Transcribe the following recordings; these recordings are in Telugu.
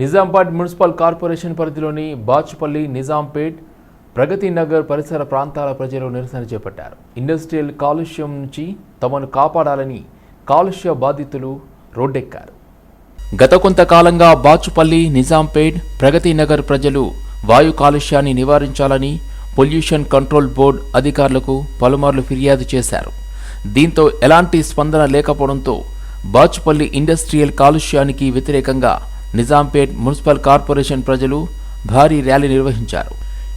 నిజామాబాద్ మున్సిపల్ కార్పొరేషన్ పరిధిలోని బాచుపల్లి నిజాంపేట్ ప్రగతి నగర్ పరిసర ప్రాంతాల ప్రజలు నిరసన చేపట్టారు. ఇండస్ట్రియల్ కాలుష్యం నుంచి తమను కాపాడాలని కాలుష్య బాధితులు రోడ్డెక్కారు. గత కొంతకాలంగా బాచుపల్లి నిజాంపేట్ ప్రగతి నగర్ ప్రజలు వాయు కాలుష్యాన్ని నివారించాలని పొల్యూషన్ కంట్రోల్ బోర్డు అధికారులకు పలుమార్లు ఫిర్యాదు చేశారు. దీంతో ఎలాంటి స్పందన లేకపోవడంతో బాచుపల్లి ఇండస్ట్రియల్ కాలుష్యానికి వ్యతిరేకంగా నిజాంపేట్ మున్సిపల్ కార్పొరేషన్ ప్రజలు భారీ ర్యాలీ నిర్వహించారు.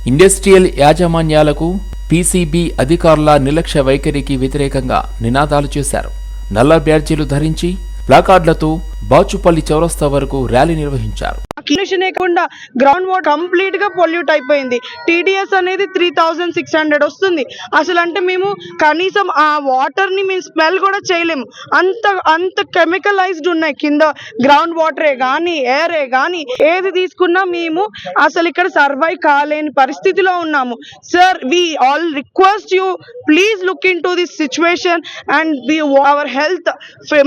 ఇండస్ట్రియల్ యాజమాన్యాలకు పీసీబీ అధికారుల నిర్లక్ష్య వైఖరికి వ్యతిరేకంగా నినాదాలు చేశారు. నల్ల బ్యాడ్జీలు ధరించి ప్లాకార్డులతో బాచుపల్లి చౌరస్తా వరకు ర్యాలీ నిర్వహించారు. క్లీనేషన్ లేకుండా గ్రౌండ్ వాటర్ కంప్లీట్గా పొల్యూట్ అయిపోయింది. టీడీఎస్ అనేది త్రీ థౌజండ్ సిక్స్ హండ్రెడ్ వస్తుంది. అసలు అంటే మేము కనీసం ఆ వాటర్ని మేము స్మెల్ కూడా చేయలేము అంత అంత కెమికలైజ్డ్ ఉన్నాయి. కింద గ్రౌండ్ వాటరే కానీ ఎయిరే కానీ ఏది తీసుకున్నా మేము అసలు ఇక్కడ సర్వైవ్ కాలేని పరిస్థితిలో ఉన్నాము. Sir we all request you please look into this situation and we our health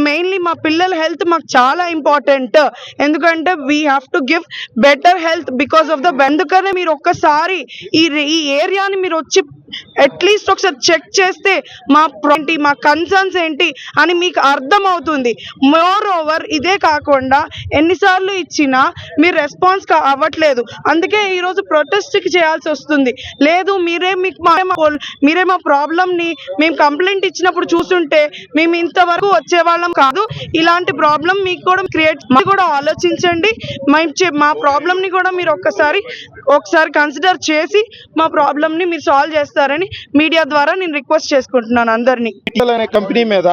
mainly మా పిల్లల హెల్త్ మాకు చాలా ఇంపార్టెంట్ ఎందుకంటే we have to give better health because of the ఎందుకనే మీరు ఒక్కసారి ఈ ఈ ఏరియాని మీరు వచ్చి అట్లీస్ట్ ఒకసారి చెక్ చేస్తే మా ఏంటి మా కన్సర్న్స్ ఏంటి అని మీకు అర్థమవుతుంది. మోర్ ఓవర్ ఇదే కాకుండా ఎన్నిసార్లు ఇచ్చినా మీరు రెస్పాన్స్ అవ్వట్లేదు. అందుకే ఈరోజు ప్రొటెస్ట్కి చేయాల్సి వస్తుంది. లేదు మీరే మీకు మా మీరే మా ప్రాబ్లమ్ని మేము కంప్లైంట్ ఇచ్చినప్పుడు చూస్తుంటే మేము ఇంతవరకు వచ్చేవాళ్ళం కాదు. ఇలాంటి ప్రాబ్లం మీకు కూడా క్రియేట్ కూడా ఆలోచించండి. మేము మా ప్రాబ్లమ్ని కూడా మీరు ఒక్కసారి ఒకసారి కన్సిడర్ చేసి మా ప్రాబ్లమ్ని మీరు సాల్వ్ చేస్తారని మీడియా ద్వారా నేను రిక్వెస్ట్ చేసుకుంటున్నాను అందరినీ. అనే కంపెనీ మీద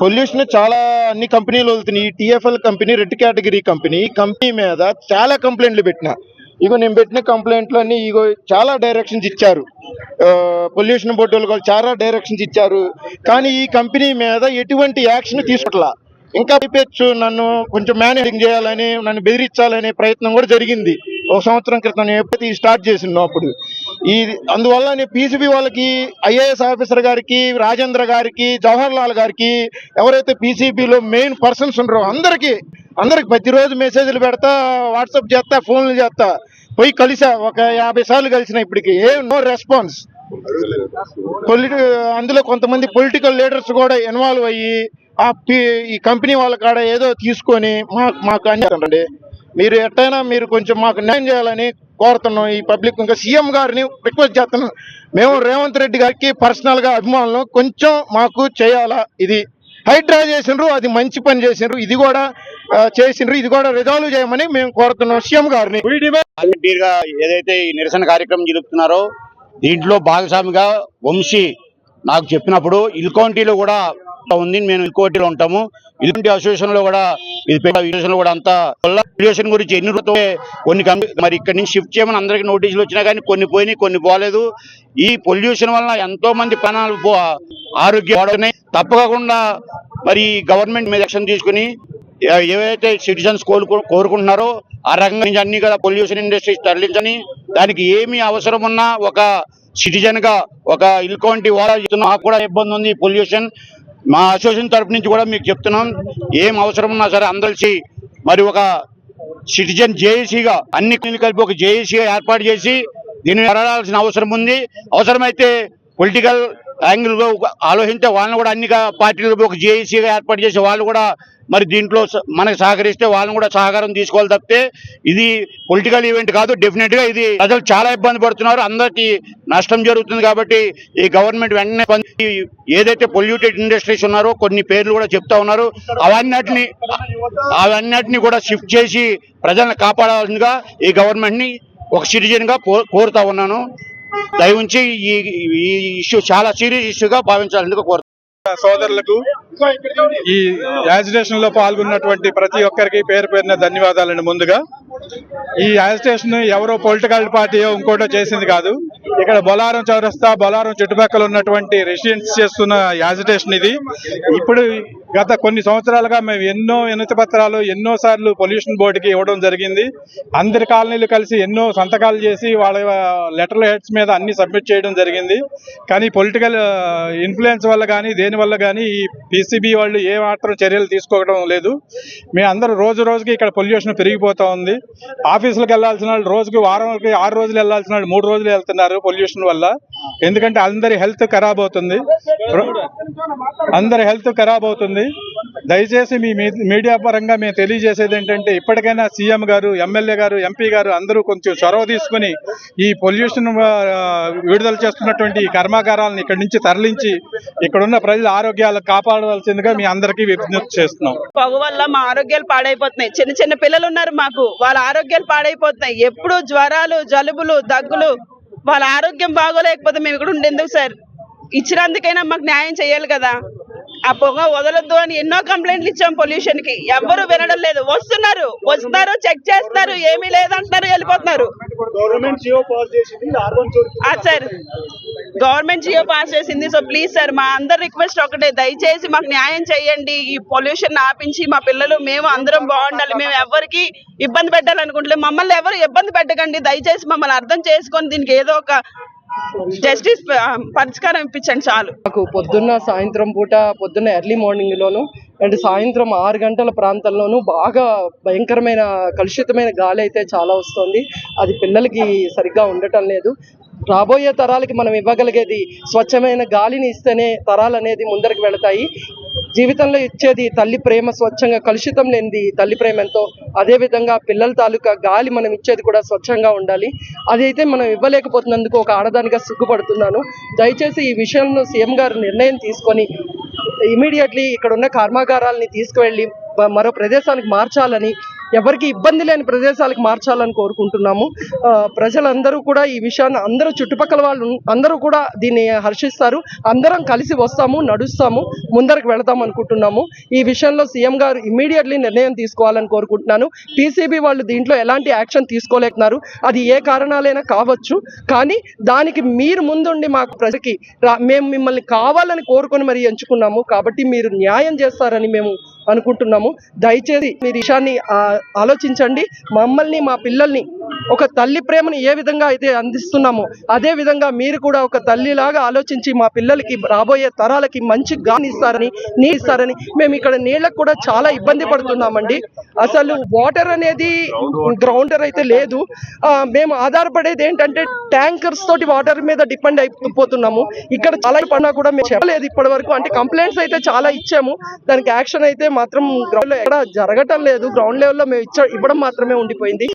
పొల్యూషన్ చాలా అన్ని కంపెనీలు వెళ్తున్నాయి TFL company red category company company మీద చాలా కంప్లైంట్లు పెట్టిన. ఇగో నేను పెట్టిన కంప్లైంట్లు అన్ని ఇగో చాలా డైరెక్షన్స్ ఇచ్చారు. పొల్యూషన్ బోర్డు వాళ్ళు చాలా డైరెక్షన్స్ ఇచ్చారు. కానీ ఈ కంపెనీ మీద ఎటువంటి యాక్షన్ తీసుకోట్లా. ఇంకా అయిపోయచ్చు నన్ను కొంచెం మేనేజింగ్ చేయాలని నన్ను బెదిరించాలనే ప్రయత్నం కూడా జరిగింది. ఒక సంవత్సరం క్రితం నేను ఎప్పుడైతే స్టార్ట్ చేసినో అప్పుడు. ఈ అందువల్ల నేను పీసీబీ వాళ్ళకి ఐఏఎస్ ఆఫీసర్ గారికి రాజేంద్ర గారికి జవహర్ లాల్ గారికి ఎవరైతే పీసీబీలో మెయిన్ పర్సన్స్ ఉండరో అందరికీ అందరికి ప్రతిరోజు మెసేజ్లు పెడతా వాట్సాప్ చేస్తా ఫోన్లు చేస్తా. పోయి కలిసా ఒక యాభై సార్లు కలిసిన ఇప్పటికి. ఏ నో రెస్పాన్స్ పొలిటి అందులో కొంతమంది పొలిటికల్ లీడర్స్ కూడా ఇన్వాల్వ్ అయ్యి ఆ పి- ఈ కంపెనీ వాళ్ళ కాడ ఏదో తీసుకొని మాకు మాకు అని మీరు ఎట్టయినా మీరు కొంచెం మాకు న్యాయం చేయాలని కోరుతున్నాం ఈ పబ్లిక్ ఇంకా సీఎం గారిని రిక్వెస్ట్ చేస్తున్నాం. మేము రేవంత్ రెడ్డి గారికి పర్సనల్గా అభిమానులు. కొంచెం మాకు చేయాలా? ఇది హైడ్రా చేసిండ్రు అది మంచి పని చేసిండ్రు. ఇది కూడా ఆ, చేసిండ్రు. ఇది కూడా రిజాల్వ్ చేయమని మేము కోరుతున్నాం సీఎం గారిని. ఏదైతే ఈ నిరసన కార్యక్రమం జరుపుతున్నారో దీంట్లో భాగస్వామిగా వంశీ నాకు చెప్పినప్పుడు ఇల్కౌంటీలో కూడా ఉంది. మేము ఇల్కోటిలో ఉంటాము. ఇలాంటి అసోసియేషన్లో కూడా ఇది అసోసియేషన్లో కూడా అంతా పొల్యూషన్ గురించి ఎన్ని కొన్ని మరి ఇక్కడ నుంచి షిఫ్ట్ చేయమని అందరికి నోటీసులు వచ్చినా కానీ కొన్ని పోయినాయి కొన్ని పోలేదు. ఈ పొల్యూషన్ వలన ఎంతో మంది ప్రాణాలు పో- ఆరోగ్యం తప్పకుండా మరి గవర్నమెంట్ మీద యాక్షన్ తీసుకుని ఏవైతే సిటిజన్స్ కోరుకు కోరుకుంటున్నారో ఆ రంగం నుంచి అన్ని కూడా పొల్యూషన్ ఇండస్ట్రీస్ తరలించని దానికి ఏమి అవసరం ఉన్నా ఒక సిటిజన్గా ఒక ఇల్కౌంటి వాలా చెప్తున్నా నాకు కూడా ఇబ్బంది ఉంది పొల్యూషన్ మా అసోసియేషన్ తరఫు నుంచి కూడా మీకు చెప్తున్నాం. ఏం అవసరం ఉన్నా సరే అందరిసి మరి ఒక సిటిజన్ జేఏసీగా అన్ని కలిపి ఒక జేఏసీగా ఏర్పాటు చేసి దీన్ని నెరవేరాల్సిన అవసరం ఉంది. అవసరమైతే పొలిటికల్ యాంగిల్లో ఆలోచించే వాళ్ళని కూడా అన్ని పార్టీలు ఒక జేఏసీగా ఏర్పాటు చేసి వాళ్ళు కూడా మరి దీంట్లో మనకు సహకరిస్తే వాళ్ళని కూడా సహకారం తీసుకోవాలి తప్పితే ఇది పొలిటికల్ ఈవెంట్ కాదు. డెఫినెట్గా ఇది ప్రజలు చాలా ఇబ్బంది పడుతున్నారు. అందరికీ నష్టం జరుగుతుంది కాబట్టి ఈ గవర్నమెంట్ వెంటనే ఏదైతే పొల్యూటెడ్ ఇండస్ట్రీస్ ఉన్నారో కొన్ని పేర్లు కూడా చెప్తా ఉన్నారు. అవన్నిటిని అవన్నిటిని కూడా షిఫ్ట్ చేసి ప్రజలను కాపాడాల్సిందిగా ఈ గవర్నమెంట్ని ఒక సిటిజన్గా కో- కోరుతా ఉన్నాను. దయవుంచి ఈ ఈ ఇష్యూ చాలా సీరియస్ ఇష్యూగా భావించాలని కోరుతాను సోదరులకు ఈ యాజిటేషన్లో పాల్గొన్నటువంటి ప్రతి ఒక్కరికి పేరు పేరున ధన్యవాదాలండి ముందుగా. ఈ యాజిటేషన్ ఎవరో పొలిటికల్ పార్టీయో ఇంకోటో చేసింది కాదు. ఇక్కడ బొలారం చౌరస్తా బొలారం చుట్టుపక్కల ఉన్నటువంటి రెసిడెంట్స్ చేస్తున్న యాజిటేషన్ ఇది. ఇప్పుడు గత కొన్ని సంవత్సరాలుగా మేము ఎన్నో వినతి పత్రాలు ఎన్నో సార్లు పొల్యూషన్ బోర్డుకి ఇవ్వడం జరిగింది. అందరి కాలనీలు కలిసి ఎన్నో సంతకాలు చేసి వాళ్ళ లెటర్ హెడ్స్ మీద అన్ని సబ్మిట్ చేయడం జరిగింది. కానీ పొలిటికల్ ఇన్ఫ్లుయెన్స్ వల్ల కానీ దేని వల్ల కానీ ఈ పీసీబీ వాళ్ళు ఏ మాత్రం చర్యలు తీసుకోవడం లేదు. మీ అందరూ రోజు రోజుకి ఇక్కడ పొల్యూషన్ పెరిగిపోతూ ఉంది. ఆఫీసులకు వెళ్ళాల్సిన వాళ్ళు రోజుకి వారంకి ఆరు రోజులు వెళ్ళాల్సిన వాళ్ళు మూడు రోజులు వెళ్తున్నారు పొల్యూషన్ వల్ల. ఎందుకంటే అందరి హెల్త్ ఖరాబ్ అవుతుంది. అందరి హెల్త్ ఖరాబ్ అవుతుంది. దయచేసి మీ మీ- మీడియా పరంగా మేము తెలియజేసేది ఏంటంటే ఇప్పటికైనా సీఎం గారు ఎమ్మెల్యే గారు ఎంపీ గారు అందరూ కొంచెం చొరవ తీసుకుని ఈ పొల్యూషన్ విడుదల చేస్తున్నటువంటి ఈ కర్మాగారాలను ఇక్కడి నుంచి తరలించి ఇక్కడున్న ప్రజల ఆరోగ్యాలు కాపాడవలసిందిగా మీ అందరికీ విజ్ఞప్తి చేస్తున్నాం. పొగ వల్ల మా ఆరోగ్యాలు పాడైపోతున్నాయి. చిన్న చిన్న పిల్లలు ఉన్నారు మాకు. వాళ్ళ ఆరోగ్యాలు పాడైపోతున్నాయి. ఎప్పుడు జ్వరాలు జలుబులు దగ్గులు వాళ్ళ ఆరోగ్యం బాగోలేకపోతే మేము ఇక్కడ ఉండేందుకు సార్. ఇచ్చినందుకైనా మాకు న్యాయం చేయాలి కదా. ఆ పొగ వదలొద్దు అని ఎన్నో కంప్లైంట్లు ఇచ్చాం పొల్యూషన్కి ఎవ్వరు వినడం లేదు. వస్తున్నారు. వస్తున్నారు చెక్ చేస్తున్నారు ఏమీ లేదంటున్నారు వెళ్ళిపోతున్నారు. సార్. గవర్నమెంట్ జియో పాస్ చేసింది. సో ప్లీజ్ సార్ మా అందరి రిక్వెస్ట్ ఒకటే. దయచేసి మాకు న్యాయం చేయండి. ఈ పొల్యూషన్ ఆపించి మా పిల్లలు మేము అందరం బాగుండాలి. మేము ఎవరికి ఇబ్బంది పెట్టాలనుకుంటలేదు. మమ్మల్ని ఎవరు ఇబ్బంది పెట్టకండి. దయచేసి మమ్మల్ని అర్థం చేసుకొని దీనికి ఏదో ఒక జస్టిస్ పరిష్కారం ఇప్పించండి చాలు. మాకు పొద్దున్న సాయంత్రం పూట పొద్దున్న ఎర్లీ మార్నింగ్ లోను అండ్ సాయంత్రం ఆరు గంటల ప్రాంతంలోనూ బాగా భయంకరమైన కలుషితమైన గాలి అయితే చాలా వస్తుంది. అది పిల్లలకి సరిగ్గా ఉండటం లేదు. రాబోయే తరాలకి మనం ఇవ్వగలిగేది స్వచ్ఛమైన గాలిని ఇస్తేనే తరాలు అనేది ముందరికి వెళతాయి. జీవితంలో ఇచ్చేది తల్లి ప్రేమ స్వచ్ఛంగా కలుషితం లేనిది తల్లి ప్రేమ ఎంతో అదేవిధంగా పిల్లల తాలూకా గాలి మనం ఇచ్చేది కూడా స్వచ్ఛంగా ఉండాలి. అదైతే మనం ఇవ్వలేకపోతున్నందుకు ఒక ఆడదానిగా సిగ్గుపడుతున్నాను. దయచేసి ఈ విషయంలో సీఎం గారు నిర్ణయం తీసుకొని ఇమీడియట్లీ ఇక్కడ ఉన్న కర్మాగారాలని తీసుకువెళ్ళి మరో ప్రదేశానికి మార్చాలని ఎవరికి ఇబ్బంది లేని ప్రదేశాలకు మార్చాలని కోరుకుంటున్నాము. ప్రజలందరూ కూడా ఈ విషయాన్ని అందరూ చుట్టుపక్కల వాళ్ళు అందరూ కూడా దీన్ని హర్షిస్తారు. అందరం కలిసి వస్తాము నడుస్తాము ముందరకు వెళతాం అనుకుంటున్నాము. ఈ విషయంలో సీఎం గారు ఇమీడియట్లీ నిర్ణయం తీసుకోవాలని కోరుకుంటున్నాను. పీసీబీ వాళ్ళు దీంట్లో ఎలాంటి యాక్షన్ తీసుకోలేకున్నారు. అది ఏ కారణాలైనా కావచ్చు. కానీ దానికి మీరు ముందుండి మాకు ప్రజకి మేము మిమ్మల్ని కావాలని కోరుకొని మరి ఎంచుకున్నాము. కాబట్టి మీరు న్యాయం చేస్తారని మేము అనుకుంటున్నాము. దయచేసి మీరు విషయాన్ని ఆలోచించండి. మమ్మల్ని మా పిల్లల్ని ఒక తల్లి ప్రేమను ఏ విధంగా అయితే అందిస్తున్నామో అదే విధంగా మీరు కూడా ఒక తల్లిలాగా ఆలోచించి మా పిల్లలకి రాబోయే తరాలకి మంచి గాని ఇస్తారని నీ ఇస్తారని మేము ఇక్కడ నీళ్ళకు కూడా చాలా ఇబ్బంది పడుతున్నామండి. అసలు వాటర్ అనేది గ్రౌండర్ అయితే లేదు. మేము ఆధారపడేది ఏంటంటే ట్యాంకర్స్ తోటి వాటర్ మీద డిపెండ్ అయిపోతున్నాము. ఇక్కడ చాలా పడినా కూడా మేము చెప్పలేదు ఇప్పటి వరకు అంటే కంప్లైంట్స్ అయితే చాలా ఇచ్చాము. దానికి యాక్షన్ అయితే మాత్రం గ్రౌండ్లో ఎక్కడ జరగటం లేదు. గ్రౌండ్ లెవెల్లో మేము ఇచ్చ ఇవ్వడం మాత్రమే ఉండిపోయింది.